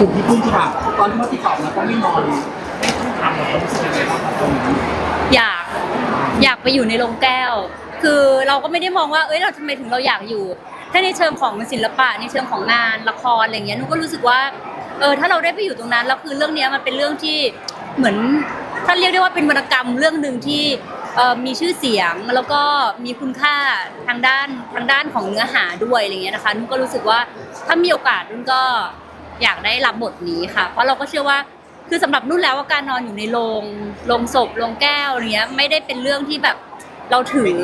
กลุ่มที่พึ่งที่แบบตอนที่เขาติดต่อมาก็ไม่นอนไม่ต้องทำเรารู้สึกยังไงบ้างครับตรงนี้อยากอยากไปอยู่ในโรงแก้ว คือเราก็ไม่ได้มองว่า เอ้ยเราทำไมถึงเราอยากอยู่ ถ้าในเชิงของศิลปะในเชิงของงานละครอะไรเงี้ยนุกก็รู้สึกว่า เออถ้าเราได้ไปอยู่ตรงนั้นแล้วคือเรื่องเนี้ยมันเป็นเรื่องที่เหมือนถ้าเรียกได้ว่าเป็นวรรณกรรมเรื่องหนึ่งที่เอ่อมีชื่อเสียงแล้วก็มีคุณค่าทางด้านทางด้านของเนื้อหาด้วยอะไรเงี้ยนะคะนุกก็รู้สึกว่าถ้ามีโอกาสนุกก็ อยากได้รับบทนี้ค่ะ เพราะเราก็เชื่อว่าคือสำหรับนุ่นแล้วว่าการนอนอยู่ในโรงโรงศพโรงแก้วอะไรเงี้ยไม่ได้เป็นเรื่องที่แบบเราถือ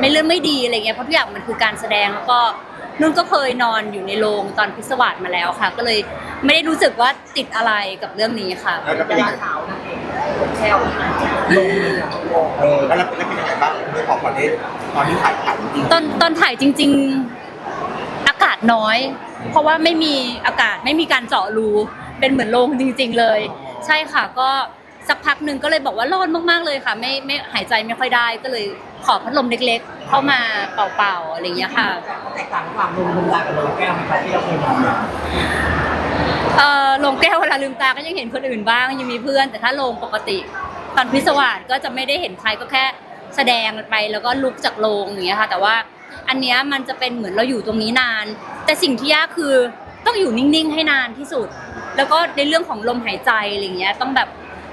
ไม่เรื่องไม่ดีอะไรเงี้ยเพราะทุกอย่างมันคือการแสดงแล้วก็นุ่นก็เคยนอนอยู่ในโรงตอนพิศวาสมาแล้วค่ะ ก็เลยไม่ได้รู้สึกว่าติดอะไรกับเรื่องนี้ค่ะแล้วจะเป็นยังไงขาวนั่นเองแค่ลงเลยอะเออแล้วเป็นยังไงบ้างในของประเทศตอนที่ถ่ายถ่ายจริงตอนตอนถ่ายจริง ๆ อากาศน้อย เพราะว่าไม่มีอากาศไม่มีการเจาะรูเป็นเหมือนโรงจริง ๆ เลย ใช่ค่ะก็สักพักหนึ่งก็เลยบอกว่าร้อนมากๆเลยค่ะ ไม่ไม่หายใจไม่ค่อยได้ก็เลยขอพัดลมเล็ก ๆ เข้ามาเป่าๆอะไรอย่างเงี้ยค่ะแตกต่างระหว่างลงลงดากับลงแก้วไหมครับที่เราเคยทำมาเออโรงแก้วเวลาลืมตาก็ยังเห็นคนอื่นบ้างยังมีเพื่อน แต่ถ้าโรงปกติ ตอนพิศวาสก็จะไม่ได้เห็นใครก็แค่แสดงไปแล้วก็ลุกจากโรงอย่างเงี้ยค่ะ แต่ว่า อันเนี้ยมันจะเป็นเหมือนเราอยู่ตรงนี้นาน แต่สิ่งที่ยากคือต้องอยู่นิ่งๆ ให้นานที่สุด แล้วก็ในเรื่องของลมหายใจอะไรเงี้ยต้องแบบ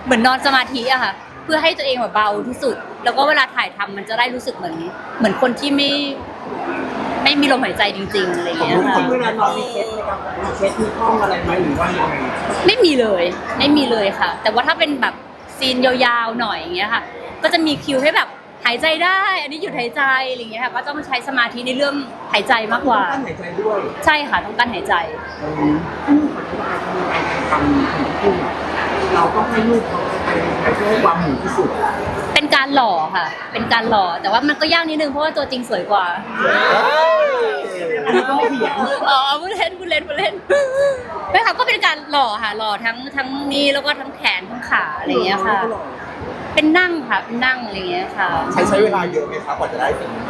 เหมือนนอนสมาธิอะค่ะ เพื่อให้ตัวเองแบบเบาที่สุด แล้วก็เวลาถ่ายทำมันจะได้รู้สึกเหมือน เหมือนคนที่ไม่ไม่มีลมหายใจจริง ๆอะไรเงี้ยค่ะ เวลานอนมีเคสไหมครับมีเคสมีห้องอะไรไหมหรือว่ายังไงไม่มีเลยไม่มีเลยค่ะ แต่ว่าถ้าเป็นแบบซีนยาวๆหน่อยอย่างเงี้ยค่ะ ก็จะมีคิวให้แบบ หายใจได้ อันนี้หยุดหายใจอะไรอย่างเงี้ยค่ะก็ต้องใช้สมาธิในเรื่องหายใจมากกว่ากั้นหายใจด้วยใช่ค่ะต้องการหายใจ อืมอืมปัจจุบันมีการทำถึงพึ่งอะเราต้องให้ลูกเขาไปไปเพื่อให้ความหมูที่สุดเป็นการหล่อค่ะ เป็นการหล่อแต่ว่ามันก็ยากนิดนึงเพราะว่าตัวจริงสวยกว่าอันนี้ก็ไม่เถียงอ๋อพูดเล่นพูดเล่นพูดเล่นไม่ค่ะก็เป็นการหล่อค่ะหล่อทั้งทั้งนี้แล้วก็ทั้งแขนทั้งขาอะไรอย่างเงี้ยค่ะ เป็นนั่งค่ะเป็นนั่งอะไรอย่างเงี้ยค่ะ ใช้ใช้เวลาเยอะไหมครับกว่าจะได้สิ่งนี้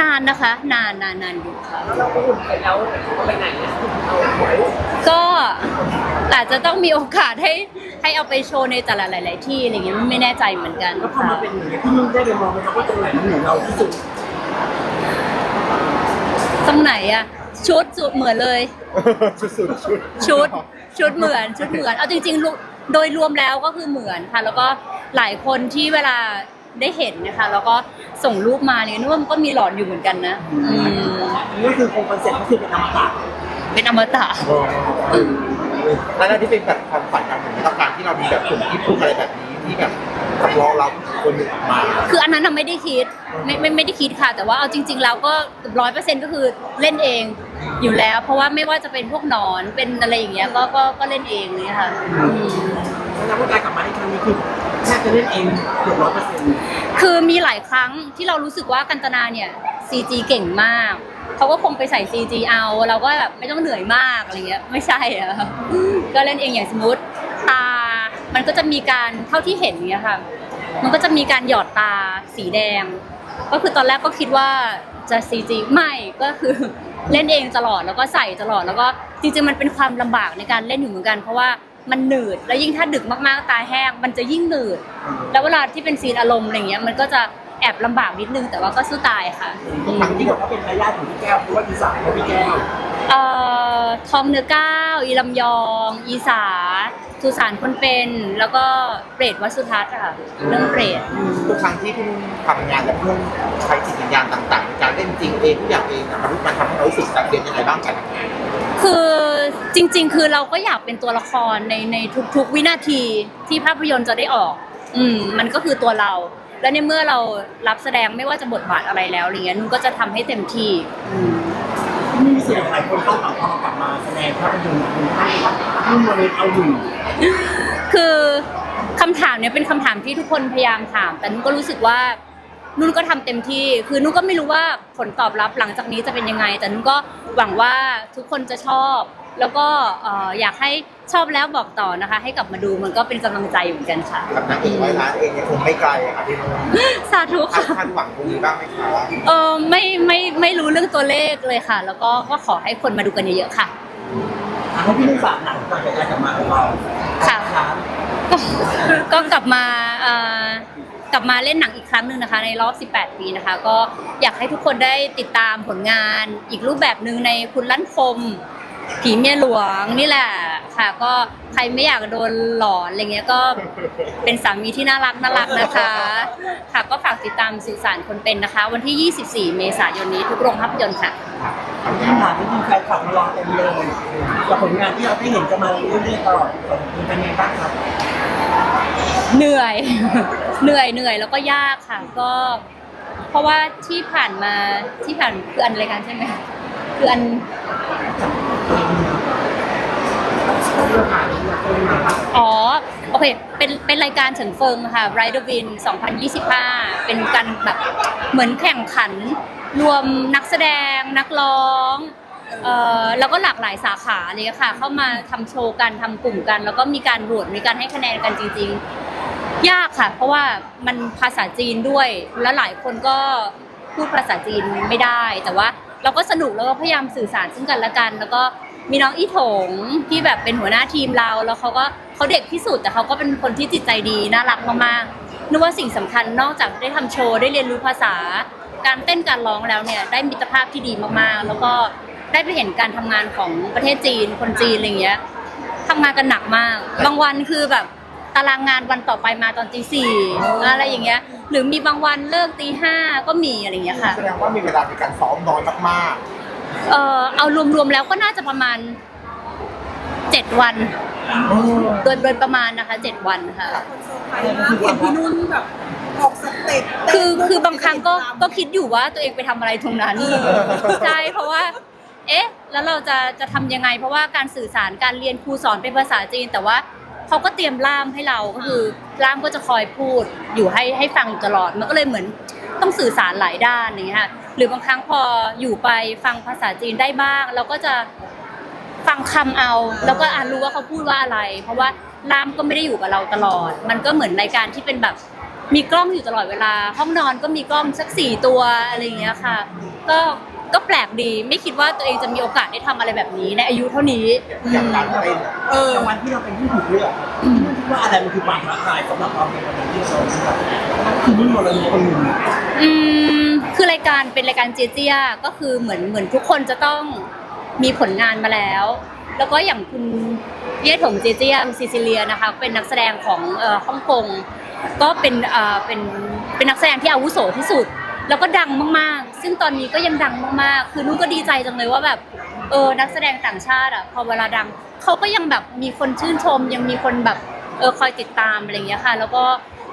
นานนะคะ นานนานนานอยู่ค่ะเราก็อุ่นไปแล้วเขาไปไหนเนี่ยเอาหวยก็อาจจะต้องมีโอกาสให้ให้เอาไปโชว์ในแต่ละหลาย ๆ ที่อะไรเงี้ยไม่แน่ใจเหมือนกันแล้วพอค่ะมาเป็นอย่างนี้พี่นุ่นได้ไปมองไหมครับว่าตรงไหนมันเหมือนเราที่สุดตรงไหนอะชุดสุดเหมือนเลยชุดสุดชุดชุดชุดเหมือนชุดเหมือนเอาจริงๆลุโดยรวมแล้วก็คือเหมือนค่ะ แล้วก็ หลายคนที่เวลาได้เห็นนะคะ แล้วก็ส่งรูปมาเนี่ยนึกว่ามันก็มีหลอนอยู่เหมือนกันนะอืมอันนี้คือคงคอนเซ็ปต์ก็คือเป็นอมตะเป็นอมตะ แล้วนั่นที่เป็นแบบความฝันการของต้องการที่เรามีแบบกลุ่มที่พูดอะไรแบบนี้ที่แบบสำรองเราคนหนึ่งออกมาคืออันนั้นน่ะไม่ได้คิดไม่ไม่ไม่ได้คิดค่ะ แต่ว่าเอาจริง ๆ แล้วก็ร้อยเปอร์เซ็นต์ก็คือเล่นเองอยู่แล้ว เพราะว่าไม่ว่าจะเป็นพวกหนอนเป็นอะไรอย่างเงี้ยก็ก็ก็เล่นเองเลยค่ะอืมแล้วการกลับมาในครั้งนี้คือ แทบจะเล่นเองเกือบร้อยเปอร์เซ็นต์คือมีหลายครั้งที่เรารู้สึกว่ากันตนาเนี่ย CG เก่งมาก เขาก็คงไปใส่ CG เอา เราก็แบบไม่ต้องเหนื่อยมากอะไรเงี้ย ไม่ใช่อะก็เล่นเองอย่างสมมติตา มันก็จะมีการเท่าที่เห็นเนี่ยค่ะ มันก็จะมีการหยอดตาสีแดง ก็คือตอนแรกก็คิดว่าจะ CG ไม่ก็คือเล่นเองตลอดแล้วก็ใส่ตลอดแล้วก็จริงๆมันเป็นความลำบากในการเล่นอยู่เหมือนกันเพราะว่า มันหนืด แล้วยิ่งถ้าดึกมากๆตาแห้ง มันจะยิ่งหนืด แล้วเวลาที่เป็นซีนอารมณ์อะไรเงี้ยมันก็จะแอบลำบากนิดนึงแต่ว่าก็สู้ตายค่ะครั้งที่บอกว่าเป็นทายาทของพี่แก้วเพราะว่าอีสานของพี่แก้วเอ่อทองเนื้อก้าวอีลำยอง อีสาสุสานคนเป็น แล้วก็เปรตวัดสุทัศน์อะค่ะเรื่องเปรตทุกครั้งที่พี่นุ่นทำงานและเพื่อนใช้จิตวิญญาณต่างๆในการเล่นจริงเองทุกอย่างเองอะมันมันทำให้เรารู้สึกสังเกตยังไงบ้างกันคือ จริง ๆ คือเราก็อยากเป็นตัวละครในในทุก ๆ วินาทีที่ภาพยนตร์จะได้ออก อืมมันก็คือตัวเรา แล้วในเมื่อเรารับแสดงไม่ว่าจะบทบาทอะไรแล้วอะไรเงี้ยนุ่นก็จะทำให้เต็มที่อืม มีเสียงหลายคนเข้ามาพอมากลับมาแสดงภาพยนตร์คุณให้ว่านุ่นวรนุชเอาอยู่คือคำถามเนี้ยเป็นคำถามที่ทุกคนพยายามถาม แต่นุ่นก็รู้สึกว่านุ่นก็ทำเต็มที่ คือนุ่นก็ไม่รู้ว่าผลตอบรับหลังจากนี้จะเป็นยังไง แต่นุ่นก็หวังว่าทุกคนจะชอบ แล้วก็เอ่ออยากให้ชอบแล้วบอกต่อนะคะ ให้กลับมาดูมันก็เป็นกำลังใจเหมือนกันค่ะ กับนางเอกร้อยล้านเองยังคงไม่ไกลอะค่ะพี่นุ่นสาธุคาดค่ะ คาดหวังตรงนี้บ้างไหมคะเออไม่ไม่ไม่รู้เรื่องตัวเลขเลยค่ะ แล้วก็ก็ขอให้คนมาดูกันเยอะๆค่ะ อะให้พี่นุ่นฝากหนังก่อนในการกลับมาของเราค่ะ ครับ ก็ก็กลับมาเอ่อกลับมาเล่นหนังอีกครั้งหนึ่งนะคะ ในรอบ 18 ปีนะคะ ก็อยากให้ทุกคนได้ติดตามผลงานอีกรูปแบบหนึ่งในคุณลั่นคม ผีเมียหลวงนี่แหละค่ะ ก็ใครไม่อยากโดนหลอนอะไรเงี้ยก็เป็นสามีที่น่ารักน่ารักนะคะ ค่ะก็ฝากติดตามสื่อสารคนเป็นนะคะ วันที่ 24 เมษายนนี้ทุกโรงภาพยนตร์ค่ะคำถามที่มีแฟนคลับมารอเต็มเลยกับผลงานที่เราได้เห็นกันมาเรื่อยๆตลอดเป็นไงบ้างครับเหนื่อย เหนื่อยเหนื่อยแล้วก็ยากค่ะก็ เพราะว่าที่ผ่านมาที่ผ่านคืออันรายการใช่ไหมคืออัน อ๋อ โอเค เป็น เป็นรายการเฉิงเฟิงค่ะ Rider Win 2025 เป็นการแบบเหมือนแข่งขันรวมนักแสดงนักร้องเอ่อแล้วก็หลากหลายสาขาเลยค่ะ เข้ามาทำโชว์กันทำกลุ่มกัน แล้วก็มีการโหวตมีการให้คะแนนกันจริง ๆ ยากค่ะ เพราะว่ามันภาษาจีนด้วย แล้วหลายคนก็พูดภาษาจีนไม่ได้ แต่ว่าเราก็สนุกแล้วก็พยายามสื่อสารซึ่งกันและกัน แล้วก็ มีน้องอีถงที่แบบเป็นหัวหน้าทีมเรา แล้วเขาก็เขาเด็กที่สุดแต่เขาก็เป็นคนที่จิตใจดีน่ารักมากๆนึกว่าสิ่งสำคัญนอกจากได้ทำโชว์ได้เรียนรู้ภาษา การเต้นการร้องแล้วเนี่ยได้มิตรภาพที่ดีมากๆ แล้วก็ได้ไปเห็นการทำงานของประเทศจีน คนจีนอะไรเงี้ยทำงานกันหนักมาก บางวันคือแบบตารางงานวันต่อไปมาตอนตีสี่อะไรอย่างเงี้ย หรือมีบางวันเลิกตีห้าก็มีอะไรอย่างเงี้ยค่ะแสดงว่ามีเวลาในการซ้อมน้อยมาก เออเอารวมๆแล้วก็น่าจะประมาณเจ็ดวันๆโดยโดยประมาณนะคะเจ็ดวันค่ะเห็นพี่นุ่นแบบคือคือบางครั้งก็ก็คิดอยู่ว่าตัวเองไปทำอะไรตรงนั้นใช่เพราะว่า เอ๊ะ แล้วเราจะจะทำยังไง เพราะว่าการสื่อสารการเรียนครูสอนเป็นภาษาจีน แต่ว่าเขาก็เตรียมล่ามให้เราก็คือล่ามก็จะคอยพูดอยู่ให้ให้ฟังอยู่ตลอดมันก็เลยเหมือนต้องสื่อสารหลายด้านอย่างเงี้ยค่ะ หรือบางครั้งพออยู่ไปฟังภาษาจีนได้บ้าง เราก็จะฟังคำเอา แล้วก็อ่านรู้ว่าเขาพูดว่าอะไร เพราะว่าล่ามก็ไม่ได้อยู่กับเราตลอด มันก็เหมือนรายการที่เป็นแบบมีกล้องอยู่ตลอดเวลา ห้องนอนก็มีกล้องสักสี่ตัวอะไรอย่างเงี้ยค่ะ ก็ก็แปลกดีไม่คิดว่าตัวเองจะมีโอกาสได้ทำอะไรแบบนี้ในอายุเท่านี้อือย่างมการเต้นเออวันที่เราเป็นผู้ถูกเลือกคิดว่าอะไรมันคือความท้าทายสำหรับเราในวันนั้นที่เราแบบคือนุ่นมรณีคนหนึ่งอืม คือรายการเป็นรายการเจเจียก็คือเหมือนเหมือนทุกคนจะต้องมีผลงานมาแล้ว แล้วก็อย่างคุณเย่ถงเจเจียซิซิเลียนะคะเป็นนักแสดงของอ่อฮ่องกงก็เป็นเอ่อเป็นเป็นนักแสดงที่อาวุโสที่สุด แล้วก็ดังมากๆ ซึ่งตอนนี้ก็ยังดังมากๆ คือนุ่นก็ดีใจจังเลยว่าแบบเออนักแสดงต่างชาติอะพอเวลาดังเขาก็ยังแบบมีคนชื่นชม ยังมีคนแบบเออคอยติดตามอะไรอย่างเงี้ยค่ะ แล้วก็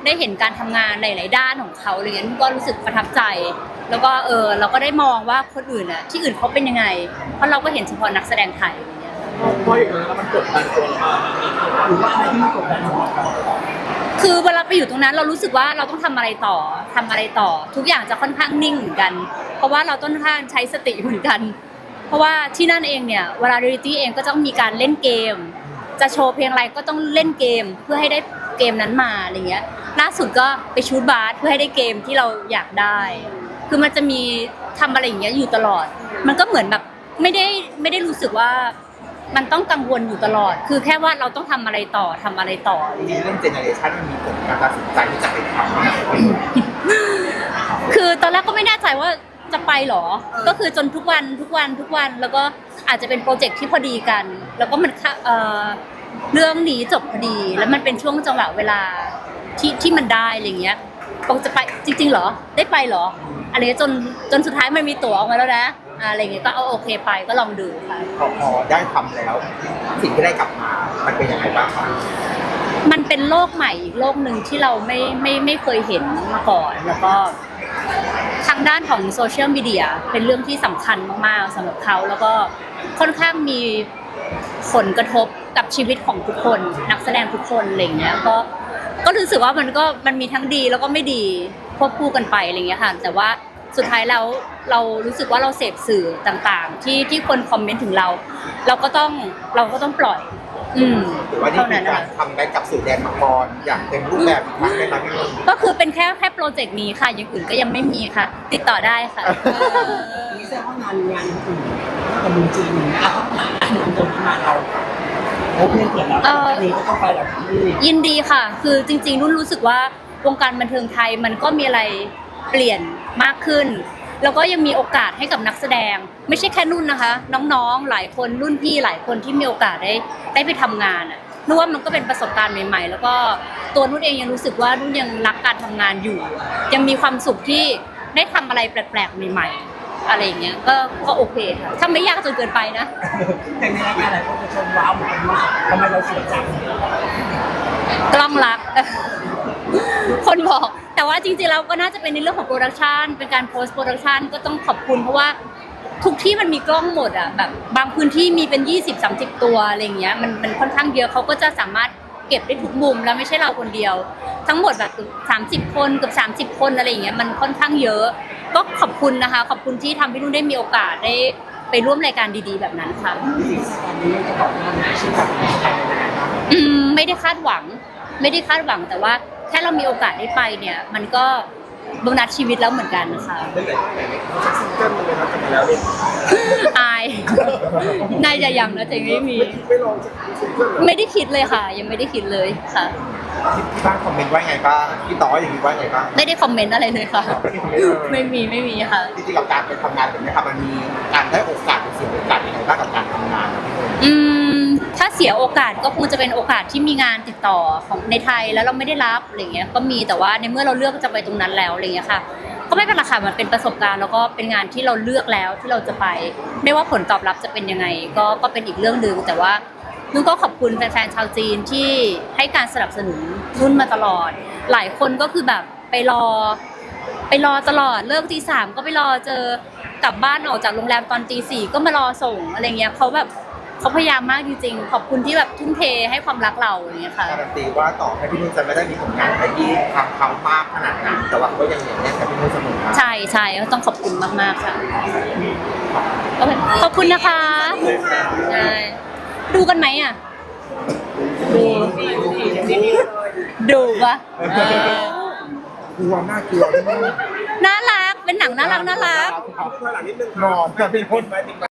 ได้เห็นการทำงานหลาย ๆ ด้านของเขาอะไรเงี้ยก็รู้สึกประทับใจ แล้วก็เออเราก็ได้มองว่าคนอื่นอะที่อื่นเขาเป็นยังไง เพราะเราก็เห็นเฉพาะนักแสดงไทยอะไรเงี้ยเพราะอย่างนั้นแล้วมันกดดันตัวเรามากหรือว่าอะไรที่มันกดดันเราคือเวลาไปอยู่ตรงนั้นเรารู้สึกว่าเราต้องทำอะไรต่อทำอะไรต่อ ทุกอย่างจะค่อนข้างนิ่งเหมือนกัน เพราะว่าเราต้องข้างใช้สติเหมือนกัน เพราะว่าที่นั่นเองเนี่ยเวลาเรียลิตี้เองก็ต้องมีการเล่นเกม จะโชว์เพลงอะไรก็ต้องเล่นเกมเพื่อให้ได้เกมนั้นมาอะไรเงี้ยล่าสุดก็ไปชูดบาสเพื่อให้ได้เกมที่เราอยากได้ คือมันจะมีทำอะไรอย่างเงี้ยอยู่ตลอด มันก็เหมือนแบบไม่ได้ไม่ได้รู้สึกว่ามันต้องกังวลอยู่ตลอด คือแค่ว่าเราต้องทำอะไรต่อทำอะไรต่อ จริงๆเรื่องเจเนอเรชันมันมีผลการตัดสินใจที่จะไปทำนะคือตอนแรกก็ไม่แน่ใจว่าจะไปเหรอ ก็คือจนทุกวันทุกวันทุกวันแล้วก็อาจจะเป็นโปรเจกต์ที่พอดีกัน แล้วก็มันเข้าเอ่อเรื่องนี้จบพอดี แล้วมันเป็นช่วงจังหวะเวลาที่ที่มันได้อะไรเงี้ยบอกจะไปจริง ๆ เหรอ ได้ไปเหรอ อะไรเงี้ยจนจนสุดท้ายมันมีตั๋วออกมาแล้วนะอ่าอะไรเงี้ยก็เอาโอเคไปก็ลองดูค่ะ พอพอได้ทำแล้ว สิ่งที่ได้กลับมา มันเป็นยังไงบ้างครับมันเป็นโลกใหม่อีกโลกหนึ่งที่เราไม่ไม่ไม่เคยเห็นมาก่อน แล้วก็ทางด้านของโซเชียลมีเดียเป็นเรื่องที่สำคัญมากๆสำหรับเขาแล้วก็ค่อนข้างมีผลกระทบกับชีวิตของทุกคน นักแสดงทุกคนอะไรอย่างเงี้ยก็ก็รู้สึกว่ามันก็มันมีทั้งดีแล้วก็ไม่ดี ควบคู่กันไปอะไรอย่างเงี้ยค่ะแต่ว่าสุดท้ายแล้วเรารู้สึกว่าเราเสพสื่อต่างๆ ที่ที่คนคอมเมนต์ถึงเรา เราก็ต้องเราก็ต้องปล่อย อืมหรือว่านี่เท่าคืนั้อนนะการทำได้กับสู่แดนมังกรอย่างเต็มรูปแบบอีกครั้งได้ไหมพี่นุ่นก็คือเป็นแค่แค่โปรเจกต์นี้ค่ะอย่างอื่นก็ยังไม่มีค่ะ ติดต่อได้ค่ะ นี่แสดงว่างานงานอื่นกับเมืองจีนอย่างเงี้ยอะงานตรงนี้มาเราเขาเพื่อนเกิดแล้วอันนี้ก็ต้องไปแบบนี้ ยินดีค่ะ คือจริงๆ นุ่นรู้สึกว่า วงการบันเทิงไทยมันก็มีอะไรเปลี่ยนมากขึ้น แล้วก็ยังมีโอกาสให้กับนักแสดง ไม่ใช่แค่นุ่นนะคะ น้องๆหลายคนรุ่นพี่หลายคนที่มีโอกาสได้ได้ไปทำงานอะนุ่นว่ามันก็เป็นประสบการณ์ใหม่ ๆ แล้วก็ตัวนุ่นเองยังรู้สึกว่านุ่นยังรักการทำงานอยู่ ยังมีความสุขที่ได้ทำอะไรแปลกๆใหม่ ๆ อะไรอย่างเงี้ยก็ก็โอเคค่ะถ้าไม่ยากจนเกินไปนะแต่ในรายการหลายคนจะชมว้าวเหมือนกันว่าทำไมเราสวยจังกล้องรัก คนบอก แต่ว่าจริงๆเราก็น่าจะเป็นในเรื่องของโปรดักชันเป็นการโพสต์โปรดักชันก็ต้องขอบคุณเพราะว่าทุกที่มันมีกล้องหมดอะแบบบางพื้นที่มีเป็น 20 30 ตัวอะไรอย่างเงี้ยมันมันค่อนข้างเยอะเขาก็จะสามารถเก็บได้ทุกมุมแล้วไม่ใช่เราคนเดียว ทั้งหมดแบบสามสิบคนเกือบสามสิบคนอะไรอย่างเงี้ยมันค่อนข้างเยอะ ก็ขอบคุณนะคะ ขอบคุณที่ทำให้นุ่นได้มีโอกาสได้ไปร่วมรายการดีๆ แบบนั้นค่ะตอนนี้จะบอกว่ามันไม่ใช่แบบนี้อืมไม่ได้คาดหวัง ไม่ได้คาดหวังแต่ว่า แค่เรามีโอกาสได้ไปเนี่ย มันก็โบนัสชีวิตแล้วเหมือนกันค่ะได้แต่แต่เขาซิงเกิลมันเลยนะกันมาแล้วเนี่ยอาย น่าจะยังนะแต่ไม่มี ไม่ลองซิงเกิลเหรอไม่ได้คิดเลยค่ะ ยังไม่ได้คิดเลยค่ะ ที่ที่บ้านคอมเมนต์ว่าไงบ้างพี่ต่ออย่างนี้ว่าไงบ้าง ไม่ได้คอมเมนต์อะไรเลยค่ะ ไม่มีไม่มีค่ะ จริงๆกับการไปทำงานแบบนี้ครับมันมีการได้โอกาสหรือเสียโอกาสยังไงบ้างกับการทำงานครับพี่นุ่นอืม ถ้าเสียโอกาสก็คงจะเป็นโอกาสที่มีงานติดต่อของในไทยแล้วเราไม่ได้รับอะไรเงี้ยก็มีแต่ว่าในเมื่อเราเลือกจะไปตรงนั้นแล้วอะไรเงี้ยค่ะ ก็ไม่เป็นไรค่ะมันเป็นประสบการณ์แล้วก็เป็นงานที่เราเลือกแล้วที่เราจะไป ไม่ว่าผลตอบรับจะเป็นยังไง ก็ก็เป็นอีกเรื่องหนึ่งแต่ว่านุ่นก็ขอบคุณแฟนๆชาวจีนที่ให้การสนับสนุนนุ่นมาตลอด หลายคนก็คือแบบไปรอ ไปรอตลอดเลิกตีสามก็ไปรอเจอกลับบ้านออกจากโรงแรมตอนตีสี่ก็มารอส่งอะไรเงี้ยเขาแบบ เขาพยายามมากจริงๆ ขอบคุณที่แบบทุ่มเทให้ความรักเราอย่างเงี้ยค่ะ การันตีว่าต่อให้พี่นุ่นจะไม่ได้มีผลงานอะไรที่ทำเขามากขนาดนั้น แต่ว่าก็ยังเหนียวแน่นกับพี่นุ่นเสมอมาใช่ใช่ก็ต้องขอบคุณมากๆค่ะโอเคขอบคุณนะคะใช่ดูกันไหมอะ ดูดูปะเออกลัวน่ากลัวน่ารักเป็นหนังน่ารักน่ารัก นอนกับพี่นุ่น